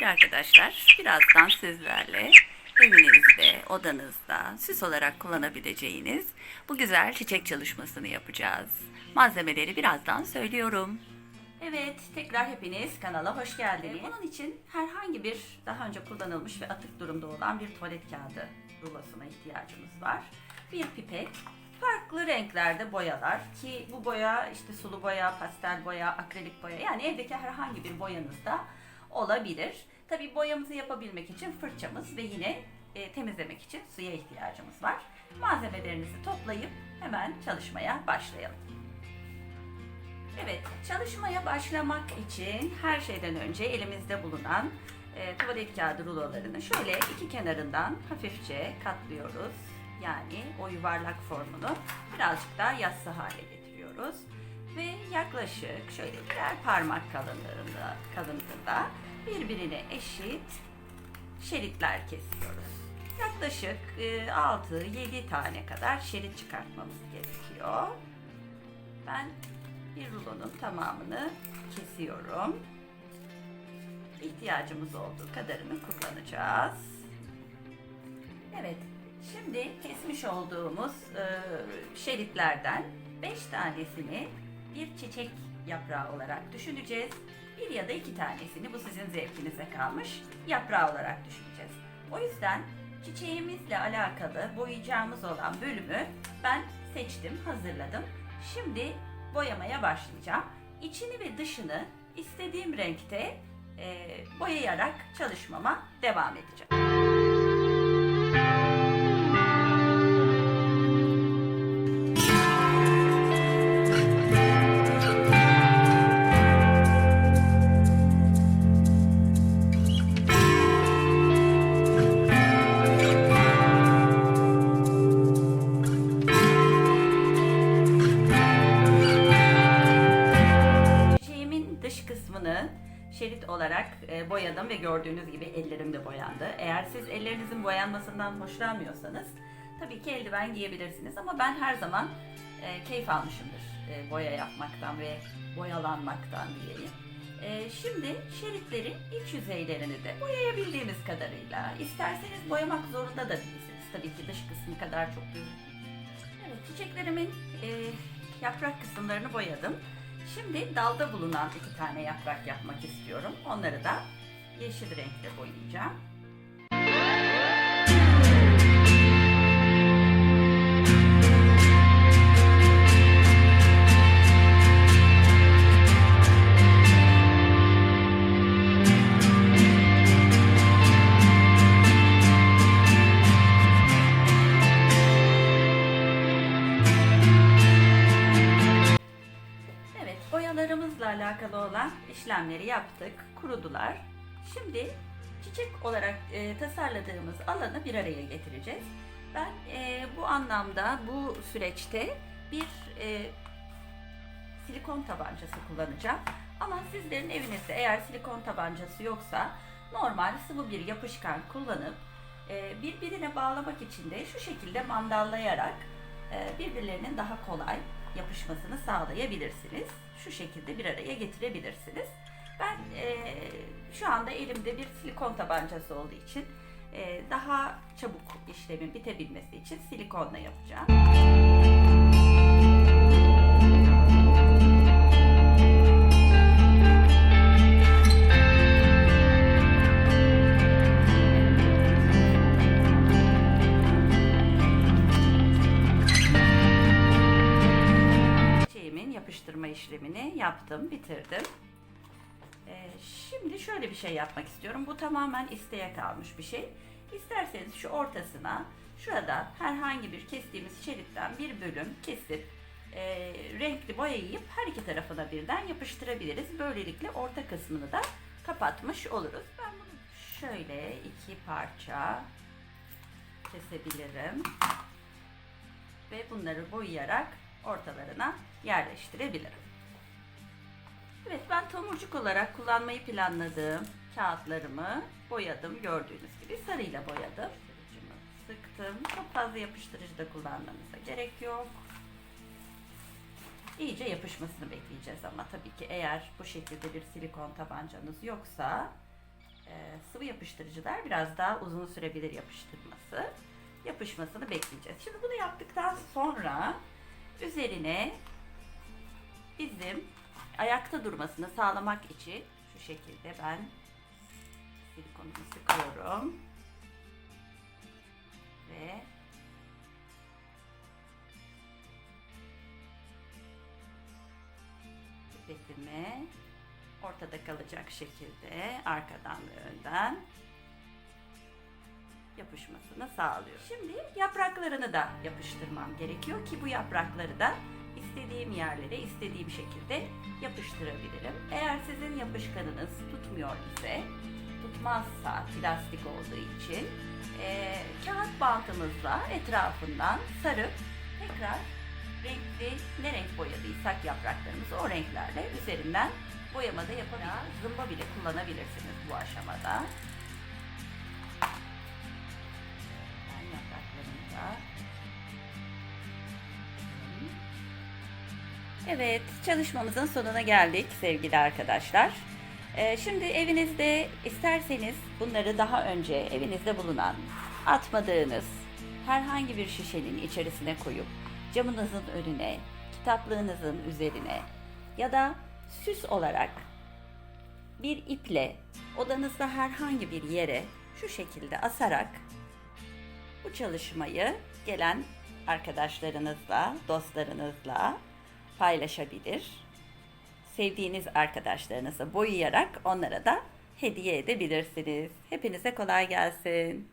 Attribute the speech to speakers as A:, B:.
A: Sevgili arkadaşlar, birazdan sizlerle evinizde, odanızda süs olarak kullanabileceğiniz bu güzel çiçek çalışmasını yapacağız. Malzemeleri birazdan söylüyorum. Evet, tekrar hepiniz kanala hoş geldiniz. Bunun için herhangi bir daha önce kullanılmış ve atık durumda olan bir tuvalet kağıdı rulosuna ihtiyacımız var. Bir pipet, farklı renklerde boyalar ki bu boya işte sulu boya, pastel boya, akrilik boya yani evdeki herhangi bir boyanızda olabilir. Tabi boyamızı yapabilmek için fırçamız ve yine e, temizlemek için suya ihtiyacımız var. Malzemelerinizi toplayıp hemen çalışmaya başlayalım. Evet, çalışmaya başlamak için her şeyden önce elimizde bulunan e, tuvalet kağıdı rulolarını şöyle iki kenarından hafifçe katlıyoruz. Yani o yuvarlak formunu birazcık daha yassı hale getiriyoruz. Ve yaklaşık şöyle birer parmak kalınlığında, kalınlığında birbirine eşit şeritler kesiyoruz. Yaklaşık e, 6-7 tane kadar şerit çıkartmamız gerekiyor. Ben bir rulonun tamamını kesiyorum. İhtiyacımız olduğu kadarını kullanacağız. Evet, şimdi kesmiş olduğumuz e, şeritlerden 5 tanesini bir çiçek yaprağı olarak düşüneceğiz. Bir ya da iki tanesini bu sizin zevkinize kalmış yaprağı olarak düşüneceğiz. O yüzden çiçeğimizle alakalı boyayacağımız olan bölümü ben seçtim, hazırladım. Şimdi boyamaya başlayacağım. İçini ve dışını istediğim renkte e, boyayarak çalışmama devam edeceğim. Şerit olarak e, boyadım ve gördüğünüz gibi ellerim de boyandı. Eğer siz ellerinizin boyanmasından hoşlanmıyorsanız tabii ki eldiven giyebilirsiniz ama ben her zaman e, keyif almışımdır e, boya yapmaktan ve boyalanmaktan diyeyim. E, şimdi şeritlerin iç yüzeylerini de boyayabildiğimiz kadarıyla isterseniz boyamak zorunda da değilsiniz. Tabii ki dış kısmı kadar çok büyük Evet, çiçeklerimin yaprak kısımlarını boyadım. Şimdi dalda bulunan iki tane yaprak yapmak istiyorum. Onları da yeşil renkle boyayacağım. İşlemleri yaptık, kurudular. Şimdi çiçek olarak e, tasarladığımız alanı bir araya getireceğiz. Ben e, bu anlamda, bu süreçte bir e, silikon tabancası kullanacağım. Ama sizlerin evinizde eğer silikon tabancası yoksa normal sıvı bir yapışkan kullanıp e, birbirine bağlamak için de şu şekilde mandallayarak e, birbirlerinin daha kolay yapışmasını sağlayabilirsiniz. Şu şekilde bir araya getirebilirsiniz. Ben e, şu anda elimde bir silikon tabancası olduğu için e, daha çabuk işlemin bitebilmesi için silikonla yapacağım. İşlemini yaptım, bitirdim. Ee, şimdi şöyle bir şey yapmak istiyorum. Bu tamamen isteğe kalmış bir şey. İsterseniz şu ortasına, şurada herhangi bir kestiğimiz şeritten bir bölüm kesip e, renkli boyayıp her iki tarafına birden yapıştırabiliriz. Böylelikle orta kısmını da kapatmış oluruz. Ben bunu şöyle iki parça kesebilirim ve bunları boyayarak ortalarına yerleştirebilirim. Evet ben tomurcuk olarak kullanmayı planladığım kağıtlarımı boyadım. Gördüğünüz gibi sarıyla boyadım. Ucunu sıktım. Çok fazla yapıştırıcı da kullanmanıza gerek yok. İyice yapışmasını bekleyeceğiz ama tabii ki eğer bu şekilde bir silikon tabancanız yoksa e, sıvı yapıştırıcılar biraz daha uzun sürebilir yapıştırması. Yapışmasını bekleyeceğiz. Şimdi bunu yaptıktan sonra üzerine bizim ayakta durmasını sağlamak için şu şekilde ben silikonumu sıkıyorum. Ve pipetimi ortada kalacak şekilde arkadan ve önden yapışmasını sağlıyor. Şimdi yapraklarını da yapıştırmam gerekiyor ki bu yaprakları da istediğim yerlere istediğim şekilde yapıştırabilirim. Eğer sizin yapışkanınız tutmuyor ise, tutmazsa plastik olduğu için eee, kağıt bantımızla etrafından sarıp tekrar renkli ne renk boyadıysak yapraklarımızı o renklerle üzerinden boyama da yapabiliriz. Zımba bile kullanabilirsiniz bu aşamada. Evet, çalışmamızın sonuna geldik sevgili arkadaşlar. Ee, şimdi evinizde isterseniz bunları daha önce evinizde bulunan, atmadığınız herhangi bir şişenin içerisine koyup camınızın önüne, kitaplığınızın üzerine ya da süs olarak bir iple odanızda herhangi bir yere şu şekilde asarak bu çalışmayı gelen arkadaşlarınızla, dostlarınızla paylaşabilir. Sevdiğiniz arkadaşlarınıza boyayarak onlara da hediye edebilirsiniz. Hepinize kolay gelsin.